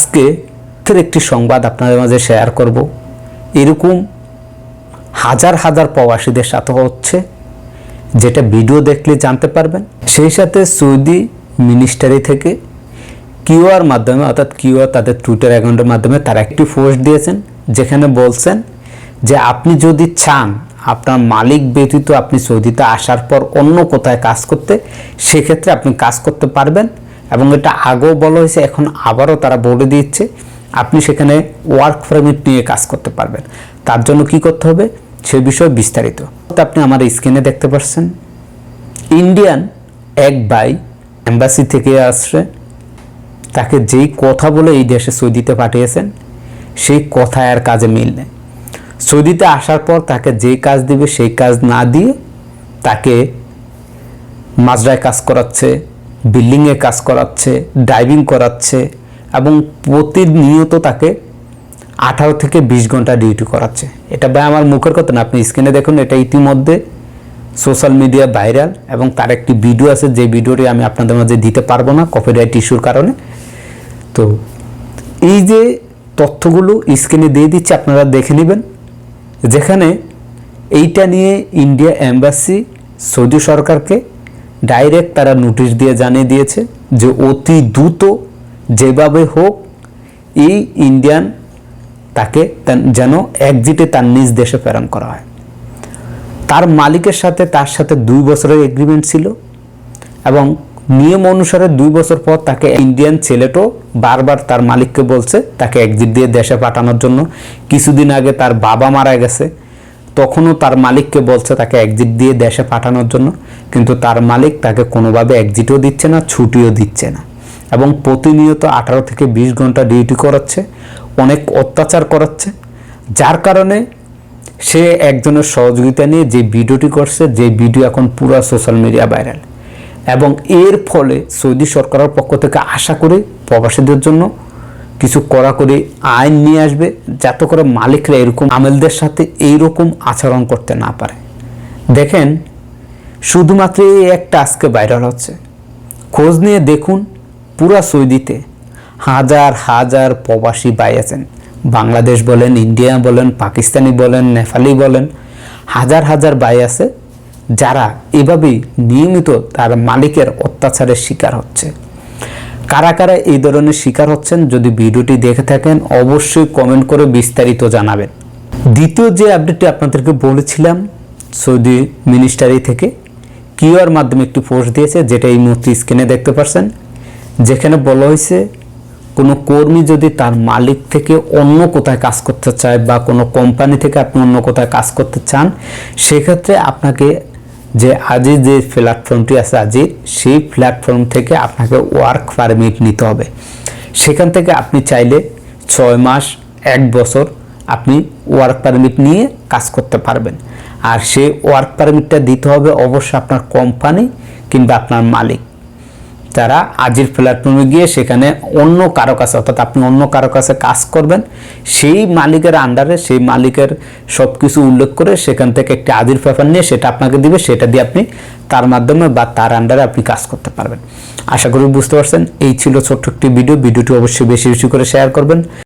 আজকে একটি সংবাদ আপনাদের মাঝে শেয়ার করব। এরকম হাজার হাজার প্রবাসীদের সাথে হচ্ছে, যেটা ভিডিও দেখলে জানতে পারবেন। সেই সাথে সৌদি মিনিস্টারি থেকে কিউআর মাধ্যমে, অর্থাৎ কিউআর তাদের টুইটার অ্যাকাউন্টের মাধ্যমে তারা একটি পোস্ট দিয়েছেন, যেখানে বলছেন যে আপনি যদি চান আপনার মালিক ব্যতীত আপনি সৌদিতে আসার পর অন্য কোথায় কাজ করতে, সেক্ষেত্রে আপনি কাজ করতে পারবেন। এবং এটা আগেও বলা হয়েছে, এখন আবারও তারা বলে দিচ্ছে আপনি সেখানে ওয়ার্ক পারমিট নিয়ে কাজ করতে পারবেন। তার জন্য কি করতে হবে? সে বিষয়ে বিস্তারিত। আপনি আমার স্ক্রিনে দেখতে পাচ্ছেন। ইন্ডিয়ান এক বাই এম্বাসি থেকে আসছে। তাকে যেই কথা বলে এই দেশে সৌদিতে পাঠিয়েছেন, সেই কথা আর কাজে মিল নেই। সৌদিতে আসার পর তাকে যেই কাজ দিবে, সেই কাজ না দিয়ে তাকে মাজরায় কাজ করাচ্ছে। বিল্ডিংয়ে কাজ করাচ্ছে ড্রাইভিং করাচ্ছে এবং প্রতিনিয়ত তাকে আঠারো থেকে বিশ ঘণ্টা ডিউটি করাচ্ছে। এটা ভাই আমার মুখের কথা না, আপনি স্ক্রিনে দেখুন, এটা ইতিমধ্যে সোশ্যাল মিডিয়া ভাইরাল এবং তার একটি ভিডিও আছে, যে ভিডিওটি আমি আপনাদের মাঝে দিতে পারব না কপিরাইট ইস্যুর কারণে। তো এই যে তথ্যগুলো স্ক্রিনে দিয়ে দিচ্ছে, আপনারা দেখে নেবেন। যেখানে এইটা নিয়ে ইন্ডিয়া এম্বাসি সৌদি সরকারকে ডাইরেক্ট তারা নোটিশ দিয়ে জানিয়ে দিয়েছে যে অতি দ্রুত যেভাবে হোক এই ইন্ডিয়ান তাকে যেন একজিটে তার নিজ দেশে প্রেরণ করা হয়। তার মালিকের সাথে তার সাথে দুই বছরের এগ্রিমেন্ট ছিল এবং নিয়ম অনুসারে দুই বছর পর তাকে ইন্ডিয়ান ছেলেটো বারবার তার মালিককে বলছে, তাকে একজিট দিয়ে দেশে পাঠানোর জন্য। কিছুদিন আগে তার বাবা মারা গেছে। তখনও তার মালিককে বলছে তাকে একজিট দিয়ে দেশে পাঠানোর জন্য, কিন্তু তার মালিক তাকে কোনোভাবে একজিটও দিচ্ছে না, ছুটিও দিচ্ছে না। এবং প্রতিনিয়ত আঠারো থেকে বিশ ঘণ্টা ডিউটি করাচ্ছে, অনেক অত্যাচার করাচ্ছে, যার কারণে সে একজনের সহযোগিতা নিয়ে যে ভিডিওটি করছে, যে ভিডিও এখন পুরো সোশ্যাল মিডিয়া ভাইরাল এবং এর ফলে সৌদি সরকারের পক্ষ থেকে আশা করি প্রবাসীদের জন্য কিছু কড়াকড়ি আইন নিয়ে আসবে যাতে করে মালিকরা এরকম আমেলদের সাথে এইরকম আচরণ করতে না পারে। দেখেন, শুধুমাত্র এই একটা আজকে ভাইরাল হচ্ছে। খোঁজ নিয়ে দেখুন, পুরা সৌদিতে হাজার হাজার প্রবাসী ভাই আছেন। বাংলাদেশ বলেন, ইন্ডিয়া বলেন, পাকিস্তানি বলেন, নেপালি বলেন, হাজার হাজার ভাই আছে যারা এভাবেই নিয়মিত তার মালিকের অত্যাচারের শিকার হচ্ছে। কারা কারা এই ধরনের শিকার হচ্ছেন যদি ভিডিওটি দেখে থাকেন, অবশ্যই কমেন্ট করে বিস্তারিত জানাবেন। দ্বিতীয় যে আপডেটটি আপনাদেরকে বলেছিলাম, সৌদি মিনিস্টারি থেকে কিউআর মাধ্যমে একটি পোস্ট দিয়েছে, যেটা এই মুহূর্তে স্ক্রিনে দেখতে পাচ্ছেন যেখানে বলা হয়েছে, কোনো কর্মী যদি তার মালিক থেকে অন্য কোথায় কাজ করতে চায় বা কোনো কোম্পানি থেকে আপনি অন্য কোথায় কাজ করতে চান, সেক্ষেত্রে আপনাকে যে আজি যে প্ল্যাটফর্মটি আছে আজি সেই প্ল্যাটফর্ম থেকে আপনাকে ওয়ার্ক পারমিট নিতে হবে। সেখান থেকে আপনি চাইলে ছয় মাস, এক বছর আপনি ওয়ার্ক পারমিট নিয়ে কাজ করতে পারবেন। আর সেই ওয়ার্ক পারমিটটা দিতে হবে অবশ্য আপনার কোম্পানি কিংবা আপনার মালিক। তারা আজির প্ল্যাটফর্মে গিয়ে সেখানে অন্য কারও কাছে অর্থাৎ আপনি অন্য কারও কাছে কাজ করবেন, সেই মালিকের আন্ডারে সেই মালিকের সব কিছু উল্লেখ করে সেখান থেকে একটি আজির পেপার নিয়ে সেটা আপনাকে দিবে, সেটা দিয়ে আপনি তার মাধ্যমে বা তার আন্ডারে আপনি কাজ করতে পারবেন। আশা করি বুঝতে পারছেন, এই ছিল ছোট্ট একটি ভিডিও ভিডিওটি অবশ্যই বেশি বেশি করে শেয়ার করবেন।